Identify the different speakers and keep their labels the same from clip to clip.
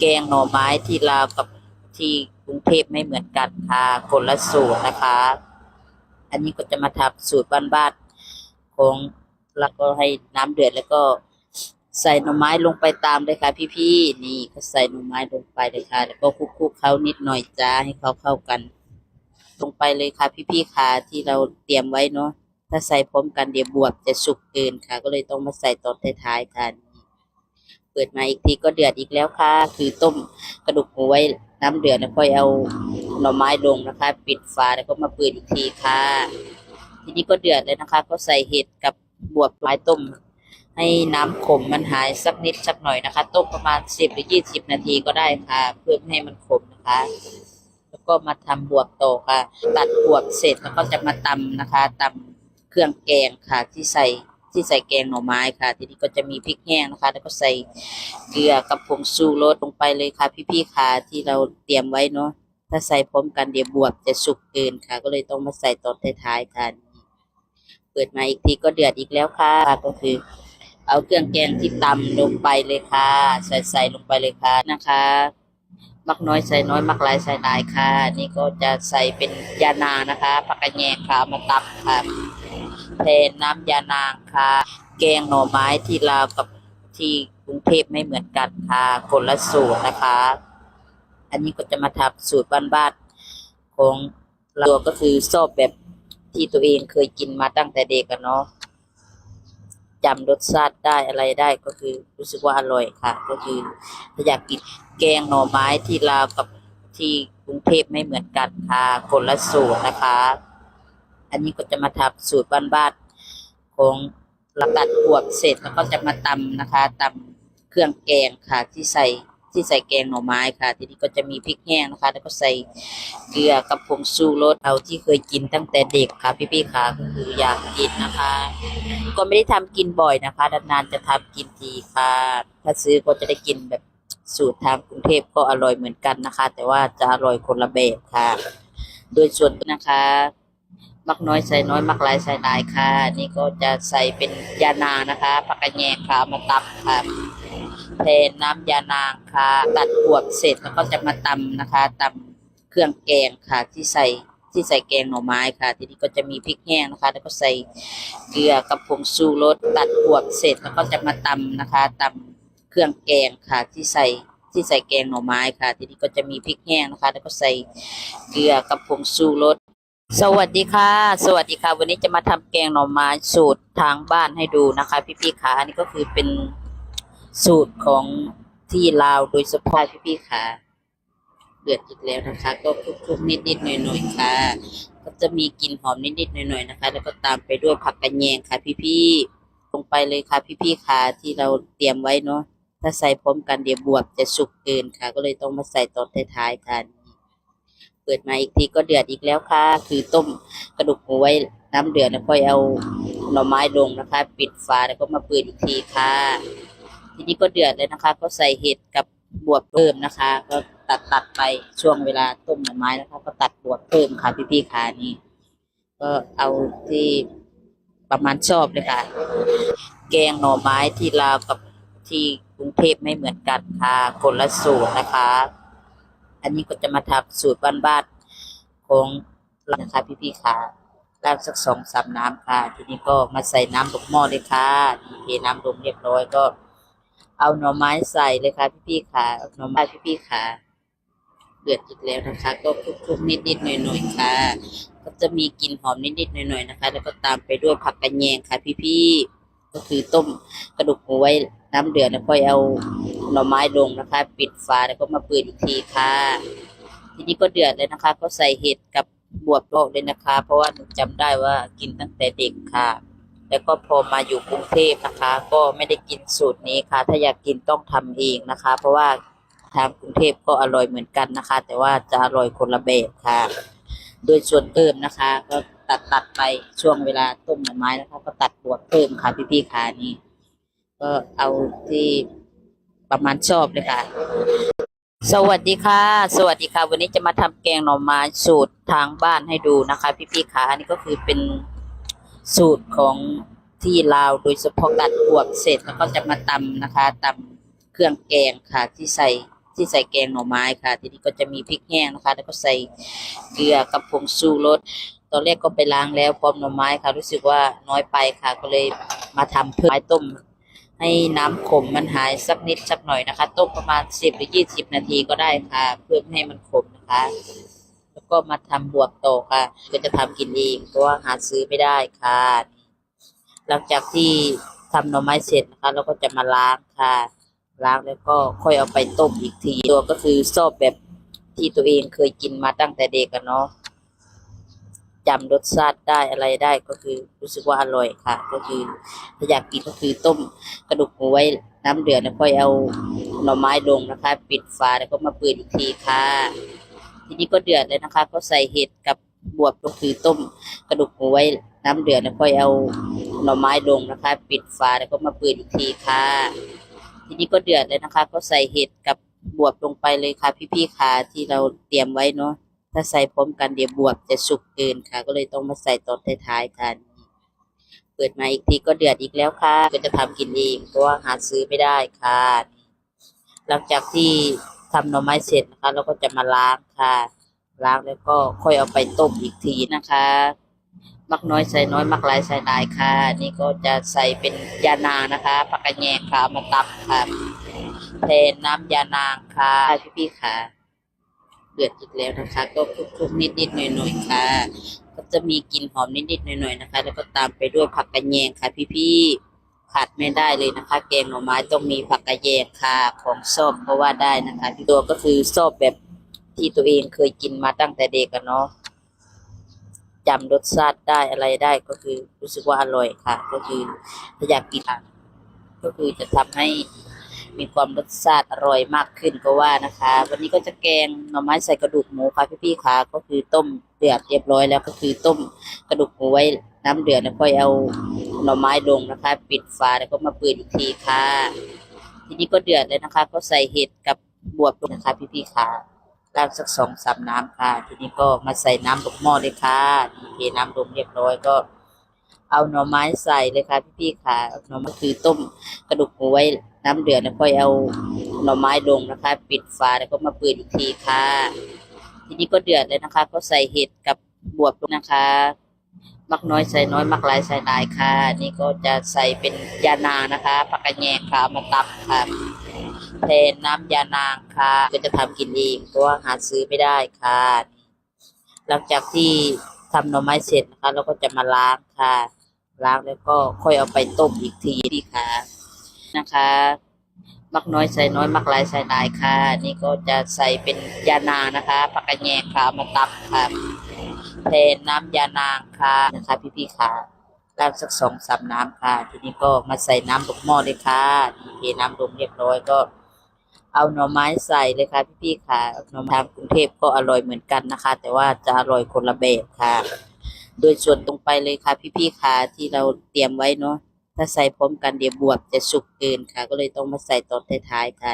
Speaker 1: แกงหน่อไม้ที่ลาวกับที่กรุงเทพไม่เหมือนกันค่ะคนละสูตรนะคะ อันนี้ก็จะมาทำสูตรบ้านๆของแล้วก็ให้น้ำเดือดแล้วก็ใส่หน่อไม้ลงไปตามเลยค่ะพี่ๆนี่ก็ใส่หน่อไม้ลงไปเลยค่ะ แล้วก็คลุกๆเขานิดหน่อยจ้าให้เขาเข้ากัน ลงไปเลยค่ะพี่ๆค่ะที่เราเตรียมไว้เนาะถ้าใส่พร้อมกันเดี๋ยวบวบจะสุกเกินค่ะ ก็เลยต้องมาใส่ตอนท้ายๆค่ะ ปิดมาอีกทีก็เดือดอีกแล้วค่ะ คือต้มกระดูกหมูไว้น้ำเดือดแล้วค่อยเอาหน่อไม้ลงนะคะ ปิดฝาแล้วก็มาเปิดอีกทีค่ะ ทีนี้ก็เดือดเลยนะคะ ก็ใส่เห็ดกับบวบไม้ต้ม ให้น้ำขมมันหายสักนิดสักหน่อยนะคะ ต้มประมาณสิบหรือยี่สิบนาทีก็ได้ค่ะ เพื่อให้มันขมนะคะ แล้วก็มาทำบวบโตค่ะ ตัดบวบเสร็จแล้วก็จะมาตำนะคะตำเครื่องแกงค่ะที่ใส่ ที่ใส่แกงหน่อไม้ค่ะ ทีนี้ก็จะมีพริกแห้งนะคะ แล้วก็ใส่เกลือกับผงชูรสลงไปเลยค่ะ พี่ๆค่ะที่เราเตรียมไว้เนาะถ้าใส่พร้อมกันเดี๋ยวบวบจะสุกเกินค่ะ ก็เลยต้องมาใส่ตอนท้ายๆค่ะเปิดมาอีกทีก็เดือดอีกแล้วค่ะ ก็คือ เอาเครื่องแกงที่ตำลงไปเลยค่ะ ใส่ใส่ลงไปเลยค่ะนะคะมักน้อยใส่น้อยมักหลายใส่หลายค่ะ นี่ก็จะใส่เป็นยานานะคะผักกระแยงค่ะมาตับค่ะ แทนน้ำยานางค่ะ แกงหน่อไม้ที่ลาวกับที่กรุงเทพไม่เหมือนกันค่ะคนละสูตรนะคะ อันนี้ก็จะมาทำสูตรบ้านๆของเราก็คือชอบแบบที่ตัวเองเคยกินมาตั้งแต่เด็กกันเนาะจำรสชาติได้อะไรได้ก็คือรู้สึกว่าอร่อยค่ะ ก็คือถ้าอยากกินแกงหน่อไม้ที่ลาวกับที่กรุงเทพไม่เหมือนกันค่ะคนละสูตรนะคะ อันนี้ก็จะมาทำสูตรบ้านๆของเราตัดบวบเสร็จแล้วก็จะมาตำนะคะตำเครื่องแกงค่ะที่ใส่ที่ใส่แกงหน่อไม้ค่ะ ทีนี้ก็จะมีพริกแห้งนะคะ แล้วก็ใส่เกลือกับผงชูรสเอาที่เคยกินตั้งแต่เด็กค่ะ พี่ๆค่ะก็คืออยากกินนะคะ ก็ไม่ได้ทำกินบ่อยนะคะนานๆจะทำกินทีค่ะ ถ้าซื้อก็จะได้กินแบบสูตรทางกรุงเทพก็อร่อยเหมือนกันนะคะ แต่ว่าจะอร่อยคนละแบบค่ะ โดยส่วนนะคะ มักน้อยใส่น้อยมักหลายใส่หลายค่ะ นี่ก็จะใส่เป็นยานางนะคะผักกระแยงค่ะมาตับค่ะแทนน้ำยานางค่ะตัดบวบเสร็จแล้วก็จะมาตำนะคะตำเครื่องแกงค่ะที่ใส่ที่ใส่แกงหน่อไม้ค่ะ ทีนี้ก็จะมีพริกแห้งนะคะ แล้วก็ใส่เกลือกับผงชูรสตัดบวบเสร็จแล้วก็จะมาตำนะคะตำเครื่องแกงค่ะที่ใส่ที่ใส่แกงหน่อไม้ค่ะ ทีนี้ก็จะมีพริกแห้งนะคะ แล้วก็ใส่เกลือกับผงชูรส สวัสดีค่ะ สวัสดีค่ะ วันนี้จะมาทำแกงหน่อไม้สูตรทางบ้านให้ดูนะคะ พี่ๆค่ะอันนี้ก็คือเป็นสูตรของที่ลาวโดยเฉพาะพี่ๆค่ะเดือดอีกแล้วนะคะ ก็คลุกๆนิดๆหน่อยๆค่ะ ก็จะมีกลิ่นหอมนิดๆหน่อยๆนะคะ แล้วก็ตามไปด้วยผักกระแยงค่ะ พี่ๆลงไปเลยค่ะ พี่ๆค่ะที่เราเตรียมไว้เนาะถ้าใส่พร้อมกันเดี๋ยวบวบจะสุกเกินค่ะ ก็เลยต้องมาใส่ตอนท้ายๆค่ะ ปิดมาอีกทีก็เดือดอีกแล้วค่ะ คือต้มกระดูกหมูไว้น้ำเดือดแล้วค่อยเอาหน่อไม้ลงนะคะ ปิดฝาแล้วก็มาเปิดอีกทีค่ะ ทีนี้ก็เดือดเลยนะคะ ก็ใส่เห็ดกับบวบเพิ่มนะคะ ก็ตัดตัดไปช่วงเวลาต้มหน่อไม้นะคะ ก็ตัดบวบเพิ่มค่ะพี่ๆค่ะนี่ก็เอาที่ประมาณชอบเลยค่ะ แกงหน่อไม้ที่ลาวกับที่กรุงเทพไม่เหมือนกันค่ะคนละสูตรนะคะ อันนี้ก็จะมาทำสูตรบ้านๆของเรานะคะพี่ๆค่ะราดสักสองสามน้ำค่ะ ทีนี้ก็มาใส่น้ำลงหม้อเลยค่ะนี่เทน้ำลงเรียบร้อยก็ เอาหน่อไม้ใส่เลยค่ะพี่ๆค่ะเอาหน่อไม้พี่ๆค่ะเดือดอีกแล้วนะคะ ก็คลุกๆนิดๆหน่อยๆค่ะ ก็จะมีกลิ่นหอมนิดๆหน่อยๆนะคะ แล้วก็ตามไปด้วยผักกระแยงค่ะ พี่ๆก็คือต้มกระดูกหมูไว้น้ำเดือดแล้วค่อยเอา หน่อไม้ลงนะคะ ปิดฝาแล้วก็มาปิดอีกทีค่ะ ทีนี้ก็เดือดเลยนะคะ ก็ใส่เห็ดกับบวบโลกเลยนะคะ เพราะว่าหนูจำได้ว่ากินตั้งแต่เด็กค่ะ แล้วก็พอมาอยู่กรุงเทพนะคะ ก็ไม่ได้กินสูตรนี้ค่ะ ถ้าอยากกินต้องทำเองนะคะ เพราะว่าทางกรุงเทพก็อร่อยเหมือนกันนะคะ แต่ว่าจะอร่อยคนละแบบค่ะ โดยส่วนเพิ่มนะคะ ก็ตัดตัดไปช่วงเวลาต้มหน่อไม้นะคะ ก็ตัดบวบเพิ่มค่ะพี่ๆค่ะนี่ก็เอาที่ ประมาณชอบเลยค่ะ สวัสดีค่ะ สวัสดีค่ะ วันนี้จะมาทำแกงหน่อไม้สูตรทางบ้านให้ดูนะคะ พี่ๆค่ะอันนี้ก็คือเป็นสูตรของที่ลาวโดยเฉพาะตัดบวบเสร็จแล้วก็จะมาตำนะคะตำเครื่องแกงค่ะ ที่ใส่ที่ใส่แกงหน่อไม้ค่ะ ทีนี้ก็จะมีพริกแห้งนะคะ แล้วก็ใส่เกลือกับผงชูรสตอนแรกก็ไปล้างแล้วพร้อมหน่อไม้ค่ะ รู้สึกว่าน้อยไปค่ะ ก็เลยมาทำเพิ่มไม้ต้ม ให้น้ำขมมันหายสักนิดสักหน่อยนะคะ ต้มประมาณสิบหรือยี่สิบนาทีก็ได้ค่ะ เพื่อไม่ให้มันขมนะคะ แล้วก็มาทำบวบโตค่ะ ก็จะทำกินเองเพราะว่าหาซื้อไม่ได้ค่ะ หลังจากที่ทำหน่อไม้เสร็จนะคะเราก็จะมาล้างค่ะ ล้างแล้วก็ค่อยเอาไปต้มอีกทีตัวก็คือซอบแบบที่ตัวเองเคยกินมาตั้งแต่เด็กกันเนาะ จำรสชาติได้อะไรได้ก็คือรู้สึกว่าอร่อยค่ะ ก็คือถ้าอยากกินก็คือต้มกระดูกหมูไว้น้ำเดือดแล้วค่อยเอาหน่อไม้ลงนะคะ ปิดฝาแล้วก็มาเปิดอีกทีค่ะ ทีนี้ก็เดือดเลยนะคะ ก็ใส่เห็ดกับบวบก็คือต้มกระดูกหมูไว้น้ำเดือดแล้วค่อยเอาหน่อไม้ลงนะคะ ปิดฝาแล้วก็มาเปิดอีกทีค่ะ ทีนี้ก็เดือดเลยนะคะ ก็ใส่เห็ดกับบวบลงไปเลยค่ะ พี่ๆค่ะที่เราเตรียมไว้เนาะ ถ้าใส่พร้อมกันเดี๋ยวบวบจะสุกเกินค่ะ ก็เลยต้องมาใส่ตอนท้ายๆค่ะเปิดมาอีกทีก็เดือดอีกแล้วค่ะ ก็จะทำกินเองเพราะว่าหาซื้อไม่ได้ค่ะ หลังจากที่ทำหน่อไม้เสร็จนะคะเราก็จะมาล้างค่ะ ล้างแล้วก็ค่อยเอาไปต้มอีกทีนะคะ มักน้อยใส่น้อยมักหลายใส่หลายค่ะ นี่ก็จะใส่เป็นยานางนะคะผักกระแยงค่ะมาตับค่ะแทนน้ำยานางค่ะพี่ๆค่ะ ดือดอีกแล้วนะคะ ก็คลุกๆนิดๆหน่อยๆค่ะ ก็จะมีกลิ่นหอมนิดๆหน่อยๆนะคะ แล้วก็ตามไปด้วยผักกระแยงค่ะ พี่ๆขาดไม่ได้เลยนะคะ แกงหน่อไม้ต้องมีผักกระแยงค่ะของชอบเพราะว่าได้นะคะที่ตัวก็คือชอบแบบที่ตัวเองเคยกินมาตั้งแต่เด็กกันเนาะจำรสชาติได้อะไรได้ก็คือรู้สึกว่าอร่อยค่ะ ก็คือถ้าอยากกินอะก็คือจะทำให้ มีความรสชาติอร่อยมากขึ้นก็ว่านะคะ วันนี้ก็จะแกงหน่อไม้ใส่กระดูกหมูค่ะพี่ๆค่ะก็คือต้มเดือดเรียบร้อยแล้วก็คือต้มกระดูกหมูไว้น้ำเดือดแล้วค่อยเอาหน่อไม้ลงนะคะ ปิดฝาแล้วก็มาเปิดอีกทีค่ะ ทีนี้ก็เดือดเลยนะคะ ก็ใส่เห็ดกับบวบลงนะคะพี่ๆค่ะล้างสักสองสามน้ำค่ะ ทีนี้ก็มาใส่น้ำลงหม้อเลยค่ะเทน้ำลงเรียบร้อยก็เอาหน่อไม้ใส่เลยค่ะพี่ๆค่ะเอาหน่อไม้คือต้มกระดูกหมูไว้ น้ำเดือดแล้วค่อยเอาหน่อไม้ลงนะคะ ปิดฝาแล้วก็มาปิดอีกทีค่ะ ทีนี้ก็เดือดเลยนะคะ ก็ใส่เห็ดกับบวบลงนะคะ มักน้อยใส่น้อย มักหลายใส่หลายค่ะ นี่ก็จะใส่เป็นยานางนะคะผักกระแยงค่ะเอามาตับค่ะแทนน้ำยานางค่ะ ก็จะทำกินเองเพราะว่าหาซื้อไม่ได้ค่ะ หลังจากที่ทำหน่อไม้เสร็จนะคะเราก็จะมาล้างค่ะ ล้างแล้วก็ค่อยเอาไปต้มอีกทีดีค่ะ นะคะ มักน้อยใส่น้อย มักหลายใส่หลายค่ะ นี่ก็จะใส่เป็นยานางนะคะผักกระแยงค่ะมาตับค่ะแทนน้ำยานางค่ะนะคะพี่ๆค่ะล้างสักสองสามน้ำค่ะ ทีนี้ก็มาใส่น้ำลงหม้อเลยค่ะนี่เทน้ำลงเรียบร้อยก็ เอาหน่อไม้ใส่เลยค่ะพี่ๆค่ะหน่อไม้ทางกรุงเทพก็อร่อยเหมือนกันนะคะ แต่ว่าจะอร่อยคนละแบบค่ะ โดยส่วนตรงไปเลยค่ะพี่ๆค่ะที่เราเตรียมไว้เนาะ ถ้าใส่พร้อมกันเดี๋ยวบวบจะสุกเกินค่ะ ก็เลยต้องมาใส่ตอนท้ายๆค่ะ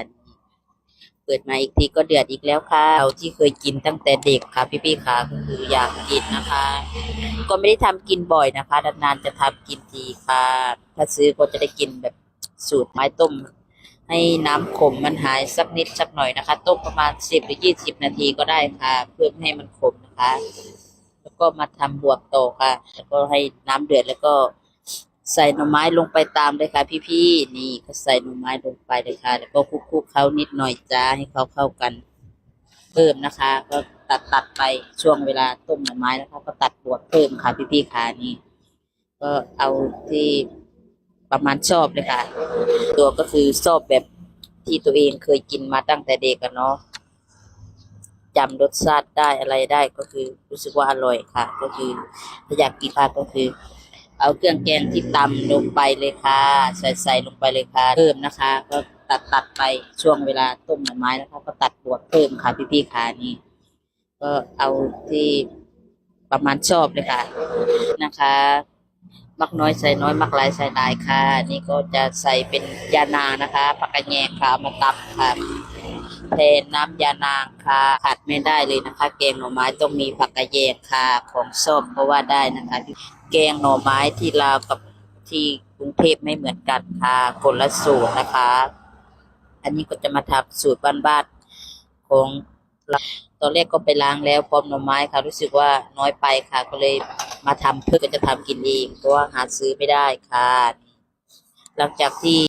Speaker 1: เปิดมาอีกทีก็เดือดอีกแล้วค่ะเราที่เคยกินตั้งแต่เด็กค่ะ พี่ๆค่ะก็คืออยากกินนะคะ ก็ไม่ได้ทำกินบ่อยนะคะนานๆจะทำกินทีค่ะ ถ้าซื้อก็จะได้กินแบบสูตรไม้ต้ม ให้น้ำขมมันหายสักนิดสักหน่อยนะคะ ต้มประมาณสิบหรือยี่สิบนาทีก็ได้ค่ะ เพื่อให้มันขมนะคะ แล้วก็มาทำบวบโตค่ะ แล้วก็ให้น้ำเดือดแล้วก็ ใส่หน่อไม้ลงไปตามเลยค่ะ พี่ๆนี่ก็ใส่หน่อไม้ลงไปเลยค่ะ แล้วก็คลุกๆเขานิดหน่อยจ้าให้เขาเข้ากัน เพิ่มนะคะ ก็ตัดตัดไปช่วงเวลาต้มหน่อไม้แล้วก็ตัดบวบเพิ่มค่ะ พี่ๆค่ะนี่ ก็เอาที่ประมาณชอบเลยค่ะ ตัวก็คือชอบแบบที่ตัวเองเคยกินมาตั้งแต่เด็กกันเนาะจำรสชาติได้อะไรได้ก็คือรู้สึกว่าอร่อยค่ะ ก็คือถ้าอยากกินค่ะก็คือ เอาเครื่องแกงที่ตำลงไปเลยค่ะ ใส่ใส่ลงไปเลยค่ะ เพิ่มนะคะ ก็ตัดตัดไปช่วงเวลาต้มหน่อไม้แล้วก็ตัดบวบเพิ่มค่ะพี่ๆค่ะนี่ ก็เอาที่ประมาณชอบเลยค่ะนะคะ มักน้อยใส่น้อยมักหลายใส่หลายค่ะ นี่ก็จะใส่เป็นยานางนะคะผักกระแยงค่ะมาตับค่ะแทนน้ำยานางค่ะขาดไม่ได้เลยนะคะแกงหน่อไม้ต้องมีผักกระแยงค่ะของชอบเพราะว่าได้นะคะ แกงหน่อไม้ที่ลาวกับที่กรุงเทพไม่เหมือนกันค่ะคนละสูตรนะคะ อันนี้ก็จะมาทำสูตรบ้านๆของตอนแรกก็ไปล้างแล้วพร้อมหน่อไม้ค่ะ รู้สึกว่าน้อยไปค่ะ ก็เลยมาทำเพื่อก็จะทำกินเองเพราะว่าหาซื้อไม่ได้ค่ะ หลังจากที่